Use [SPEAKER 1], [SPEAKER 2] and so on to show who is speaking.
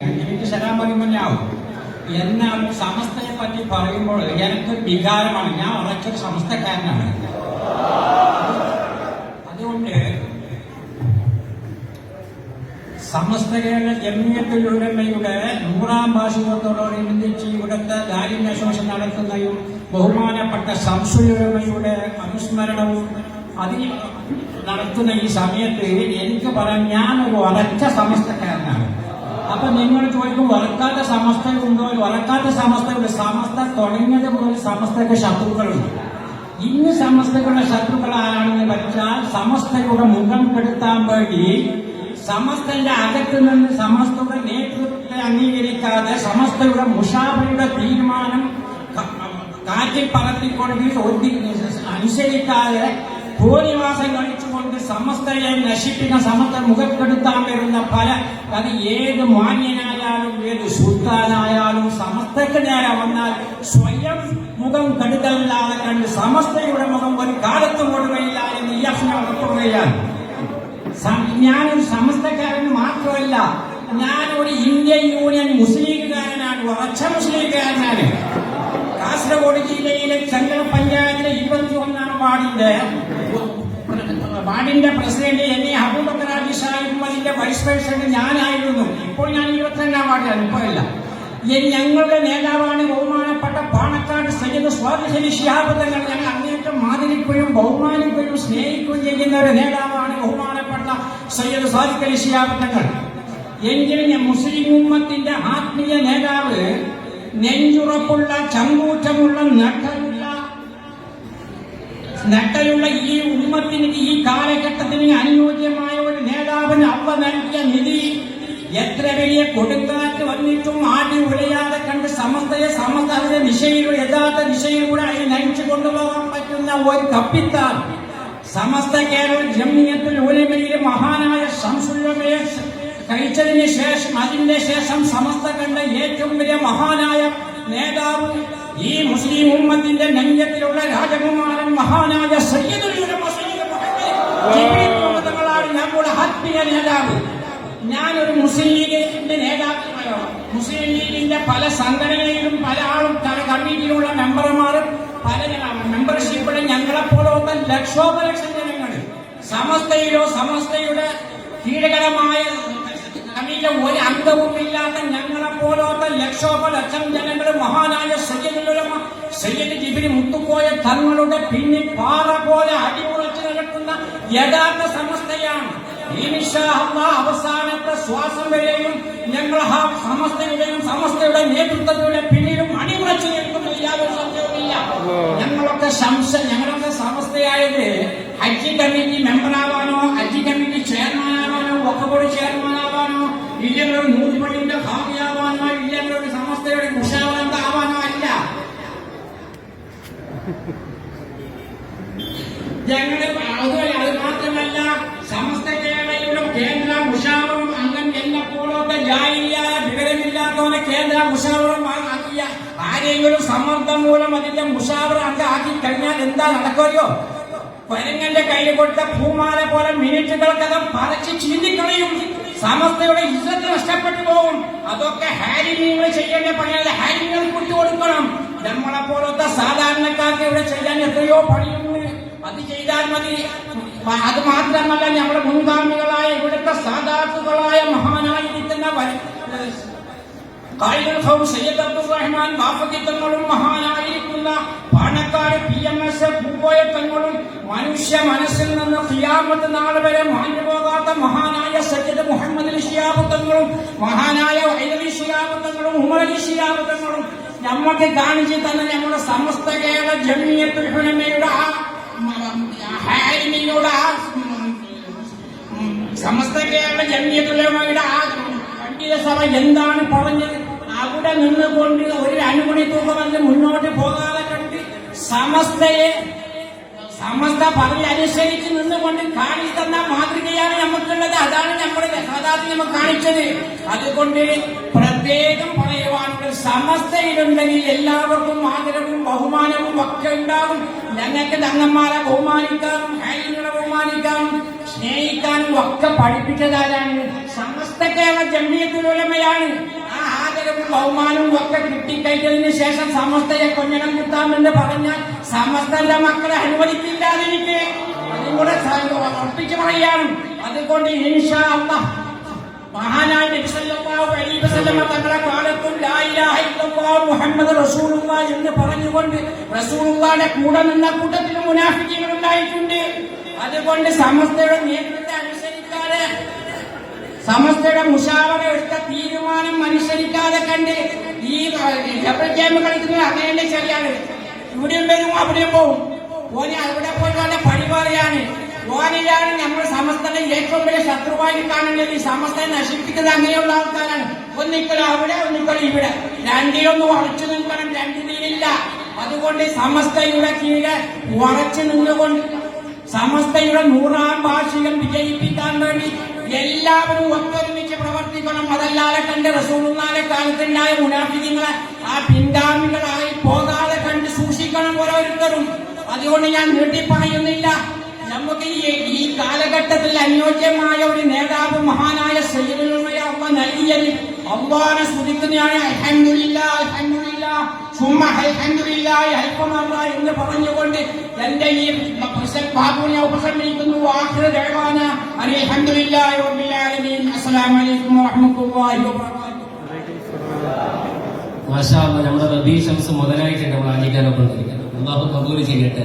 [SPEAKER 1] എനിക്ക് ശരാൻ പറയുമ്പോൾ ആവും എന്നാൽ സമസ്തയെ പറ്റി പറയുമ്പോൾ എനിക്ക് വികാരമാണ്. ഞാൻ ഉറച്ചൊരു സമസ്തക്കാരനാണ്. അതുകൊണ്ട് സമസ്ത കേരള ജമിയത്തിലുടമയുടെ നൂറാം വാർഷികത്തോടനുബന്ധിച്ച് ഇവിടുത്തെ ദാരിദ്ര്യാശ്വാസം നടത്തുന്നതും ബഹുമാനപ്പെട്ട സംശുലമയുടെ അനുസ്മരണവും അതിൽ നടത്തുന്ന ഈ സമയത്ത് എനിക്ക് പറയാൻ ഞാനൊരു ഉറച്ച സമസ്തക്കാരനാണ്. അപ്പൊ നിങ്ങൾ ചോദിക്കും വറക്കാത്ത സമസ്തയുണ്ടോ വറക്കാത്ത സമസ്തയുണ്ട് സമസ്ത തുടങ്ങിയത് മുതൽ സമസ്തക്ക് ശത്രുക്കളുണ്ട്. ഇന്ന് സമസ്തകളുടെ ശത്രുക്കൾ ആരാണെന്ന് വെച്ചാൽ സമസ്തയുടെ മുഖം കെടുത്താൻ വേണ്ടി സമസ്തന്റെ അകത്ത് നിന്ന് സമസ്തയുടെ നേതൃത്വത്തെ അംഗീകരിക്കാതെ സമസ്തയുടെ മുഷാബയുടെ തീരുമാനം കാറ്റിൽ പറത്തിക്കൊണ്ട് അനുസരിക്കാതെ ഭൂനിവാസം കഴിച്ചുകൊണ്ട് സമസ്തയെ നശിപ്പിക്കുന്ന സമസ്ത മുഖപ്പെടുത്താൻ വരുന്ന പല അത് ഏത് മാന്യനായാലും ഏത് സുൽത്താനായാലും സമസ്തക്ക് നേരെ വന്നാൽ സ്വയം മുഖം കടുക്കല്ലാതെ കണ്ട് സമസ്തയുടെ മുഖം ഒരു കാലത്തും കൊടുകയില്ല എന്ന് ഉറപ്പുകയാണ് സം- ഞാനൊരു സമസ്തക്കാരൻ മാത്രമല്ല ഞാനൊരു ഇന്ത്യൻ യൂണിയൻ മുസ്ലിംകാരനാണ് ഉറച്ച മുസ്ലിംകാരനാണ്. കാസർഗോഡ് ജില്ലയിലെ ചങ്ങല പഞ്ചായത്തിലെ ഇരുപത്തി ഒന്നാം വാർഡിന്റെ വാർഡിന്റെ പ്രസിഡന്റ് എന്നെ അബൂബക്കർ അലി സാഹിബും അതിന്റെ വൈസ് പ്രസിഡന്റ് ഞാനായിരുന്നു. ഇപ്പോൾ ഞാൻ ഇരുപത്തിരണ്ടാം വാർഡിലാണ് ഇപ്പോഴല്ല ഞങ്ങളുടെ നേതാവാണ് ബഹുമാനപ്പെട്ട പാണക്കാട് സയ്യിദ് സ്വാതിഹലി ശിഹാബ് തങ്ങൾ. ഞങ്ങൾ അങ്ങേറ്റം മാതിരിക്കുകയും ബഹുമാനിക്കുകയും സ്നേഹിക്കുകയും ചെയ്യുന്ന ഒരു നേതാവാണ് ബഹുമാനപ്പെട്ട സയ്യിദ് സ്വാദിഖലി ശിഹാബ് തങ്ങൾ. എങ്കിലും മുസ്ലിം ഉമ്മത്തിന്റെ ആത്മീയ നേതാവ് നെഞ്ചുറപ്പുള്ള ചങ്കൂറ്റമുള്ള നട്ടലുള്ള നട്ടലുള്ള ഈ ഉമ്മത്തിന് ഈ കാലഘട്ടത്തിന് അനുയോജ്യമായ ഒരു നേതാവിന് അവ നൽകിയ നിധി എത്ര വലിയ കൊടുങ്കാറ്റ് വന്നിട്ടും ആടി ഉലയാതെ കണ്ട് സമസ്തയെ സമസ്ത അതിന്റെ ദിശയിലൂടെ യഥാർത്ഥ ദിശയിലൂടെ അതിനെ നയിച്ചു കൊണ്ടുപോകാൻ പറ്റുന്ന ഒരു കപ്പിത്താൻ സമസ്ത കേരള ജമ്മിയത്തിൽ ഉലമയിൽ മഹാനായ സംസുല്ലമയെ കഴിച്ചതിന് ശേഷം അതിന്റെ ശേഷം സമസ്ത കണ്ട ഏറ്റവും വലിയ മഹാനായ നേതാവ് ഈ മുസ്ലിം ഉമ്മത്തിന്റെ നെഞ്ചത്തിലുള്ള രാജകുമാരൻ മഹാനായ നമ്മുടെ ആത്മീയ നേതാവ്. ഞാനൊരു മുസ്ലിം ലീഗിന്റെ നേതാക്കളാണ് മുസ്ലിം ലീഗിന്റെ പല സംഘടനയിലും പല ആളും കമ്മിറ്റിയിലുള്ള മെമ്പർമാരും പല മെമ്പർഷിപ്പിടെ ഞങ്ങളെപ്പോലൊക്കെ ലക്ഷോപലക്ഷം ജനങ്ങൾ സമസ്തയിലോ സമസ്തയുടെ കീഴകരമായ കമ്മിയിലെ ഒരു അംഗവും ഇല്ലാത്ത ഞങ്ങളെ പോലത്തെ ലക്ഷോപലക്ഷം ജനങ്ങൾ മഹാനായ സയ്യദുലമ സയ്യദ് ജിബിന് മുത്തുപോയ തങ്ങളുടെ പിന്നിൽ പാറ പോലെ അടിമുറച്ച് നടക്കുന്ന യഥാർത്ഥ സമസ്തയാണ്. അവസാനത്തെ ശ്വാസം വരെയും ഞങ്ങൾ ആ സമസ്തയുടെയും സമസ്തയുടെ നേതൃത്വത്തിന്റെ പിന്നിലും അണിമുറച്ച് നിൽക്കുന്നു. യാതൊരു സംശയവുമില്ല. ഞങ്ങളൊക്കെ ശംസ ഞങ്ങളൊക്കെ സമസ്തയായത് ഹജ്ജ് കമ്മിറ്റി മെമ്പറാവാനോ ഒരു നൂൽപ്പള്ളിന്റെ ഹാമിയാവാനോ ഇല്ലെങ്കിൽ ഒരു സമസ്തയുടെ മുഷാവന്ത ആവാനോ അല്ല. ഞങ്ങൾ അതുപോലെ അത് മാത്രമല്ല സമസ്ത കേരളയിലും കേന്ദ്ര മുഷാവറും അങ്ങനെ എന്നെ പോലത്തെ ജായിയ വിവരമില്ലാത്തവനെ കേന്ദ്ര മുഷാവറും ആക്കിയ ആരെങ്കിലും സമ്മർദ്ദം മൂലം അതിന്റെ മുഷാവർ അങ്ങ് ആക്കി കഴിഞ്ഞാൽ എന്താ നടക്കുമല്ലോ കൊരങ്ങന്റെ കയ്യിൽ കൊടുത്ത പൂമാല പോലെ മിനിറ്റുകൾക്കകം പറിച്ച് ചീന്തിക്കളയും. സമസ്തയുടെ ഇജ്ജത്ത് നഷ്ടപ്പെട്ടു പോകും അതൊക്കെ ഹാരിങ്ങൾ ചെയ്യേണ്ട പണിയല്ല. ഹാരിങ്ങൾ കൊടുക്കണം. നമ്മളെ പോലത്തെ സാധാരണക്കാർക്ക് ഇവിടെ ചെയ്യാൻ എത്രയോ പണിയുണ്ട്. അത് ചെയ്താൽ മതി. അത് മാത്രമല്ല നമ്മുടെ മുൻഗാമികളായ ഇവിടുത്തെ സാധാത്തുക്കളായ മഹാനായിരിക്കുന്ന വര- മനുഷ്യ മനസ്സിൽ നിന്ന് ഖിയാമത്ത് നാളെ വരെ മാഞ്ഞു പോകാത്ത മഹാനായ സയ്യദ് മുഹമ്മദ് അലി ഷിയാബ് തങ്ങളും മഹാനായ വൈദവി ഷിയാബ് തങ്ങളും ഉമർ അലി ഷിയാബ് തങ്ങളും നമുക്ക് കാണിച്ചു തന്നെ നമ്മുടെ സമസ്ത കേരള ജമിയത്തുൽ ഉം, സമസ്ത കേരള ജമീയത്തുലമയുടെ ആ പണ്ഡിത സഭ എന്താണ് പറഞ്ഞത്? അവിടെ നിന്നുകൊണ്ട് ഒരു അനുമണി തൂക്കമല്ല മുന്നോട്ട് പോകാതെ കണ്ട് സമസ്തയെ സമസ്ത പറഞ്ഞ് അനുസരിച്ച് നിന്നുകൊണ്ട് കാണിച്ചു തന്ന മാതൃകയാണ് നമുക്കുള്ളത്. അതാണ് നമ്മുടെ സദാത്തി നമുക്ക് കാണിച്ചത്. അതുകൊണ്ട് പ്രത്യേകം പറയുവാനുള്ള സമസ്തയിലുണ്ടെങ്കിൽ എല്ലാവർക്കും ആദരവും ബഹുമാനവും ഒക്കെ ഉണ്ടാവും ഞങ്ങൾക്ക് തങ്ങന്മാരെ ബഹുമാനിക്കാനും ഹാരികളെ ബഹുമാനിക്കാനും സ്നേഹിക്കാനും ഒക്കെ പഠിപ്പിച്ചതാരാണ് സമസ്ത കേരള ജമ്മിയത്തിലുള്ളമയാണ് ആ ആദരവും ബഹുമാനവും ഒക്കെ കിട്ടിക്കഴിഞ്ഞതിന് ശേഷം സമസ്തയെ കൊഞ്ഞണം കിട്ടാമെന്ന് പറഞ്ഞാൽ സമസ്തന്റെ മക്കളെ അനുവദിക്കില്ലാതിരിക്കെ അതും കൂടെ ഉറപ്പിച്ചു പറയാണ് അതുകൊണ്ട് ഇൻഷാ അള്ളാഹ് മഹാനായ തങ്ങളുടെ കാലത്തും മുഹമ്മദ് റസൂലുള്ള എന്ന് പറഞ്ഞുകൊണ്ട് റസൂലുള്ളാഹിന്റെ കൂടെ നിന്ന കൂട്ടത്തിൽ മുനാഫിക്കുകൾ ഉണ്ടായിട്ടുണ്ട് അതുകൊണ്ട് സമസ്തയുടെ നേതൃത്വത്തെ അനുസരിക്കാതെ സമസ്തയുടെ മുഷാവറ എടുത്ത തീരുമാനം അനുസരിക്കാതെ കണ്ട് ഈ ഡബിൾ ഗെയിം കളിക്കുന്നത് അങ്ങനെ ശരിയാണ്. ഇവിടെയും വരും അവിടെയും പോവും. ഓനെ അവിടെ പോയിട്ട് പറയാണ് ഓനെയാണ് നമ്മൾ സമസ്തയുടെ ഏറ്റവും വലിയ ശത്രുവായി കാണുന്നത്. ഈ സമസ്തയെ നശിപ്പിക്കുന്നത് അങ്ങനെയുള്ള ആൾക്കാരാണ്. ഒന്നിക്കലും അവിടെ ഒന്നിക്കലും ഇവിടെ. രണ്ടിലൊന്നും ഉറച്ചു നിൽക്കണം രണ്ടിലില്ല അതുകൊണ്ട് സമസ്തയുടെ കീഴെ ഉറച്ചു നിന്നുകൊണ്ട് സമസ്തയുടെ നൂറാം വാർഷികം വിജയിപ്പിക്കാൻ വേണ്ടി എല്ലാവരും ഒത്തൊരുമിച്ച് പ്രവർത്തിക്കണം. അതല്ലാതെ കണ്ട് റസൂലുള്ളാന്റെ കാലത്തുണ്ടായ മുനാഫിക്കുന്നത് ആ പിന്താമികളായി പോകാതെ കണ്ട് സൂക്ഷിക്കണം ഓരോരുത്തരും. അതുകൊണ്ട് ഞാൻ നീട്ടി പറയുന്നില്ല നമുക്ക് ഈ കാലഘട്ടത്തിൽ അനുയോജ്യമായ ഒരു നേതാവ് മഹാനായ സയ്യിദുലുമയ അമ്മ നൽകിയത് അമ്മാനെ സ്തുതിക്കുന്നതാണ് അൽഹംദുലില്ലാ അൽഹംദുലില്ലാ സുമ്മ അൽഹംദുലില്ലാഹി അൽഫമറ എന്ന് പറഞ്ഞുകൊണ്ട് എന്റെ ഈ ബാബുവിനെ ഉപസംഹരിക്കുന്നു ആഖിറ ദഅവാന അൽഹംദുലില്ലാഹി റബ്ബിൽ ആലമീൻ. അസ്സലാമു അലൈക്കും വറഹ്മത്തുള്ളാഹി വബറകാതുഹു.
[SPEAKER 2] മാഷാ അല്ലാഹ് നമ്മുടെ റബീ ഷംസ് മുതലായിട്ട് നമ്മൾ ആചരിക്കാനൊക്കെ അള്ളാഹു കബൂൽ ചെയ്യട്ടെ.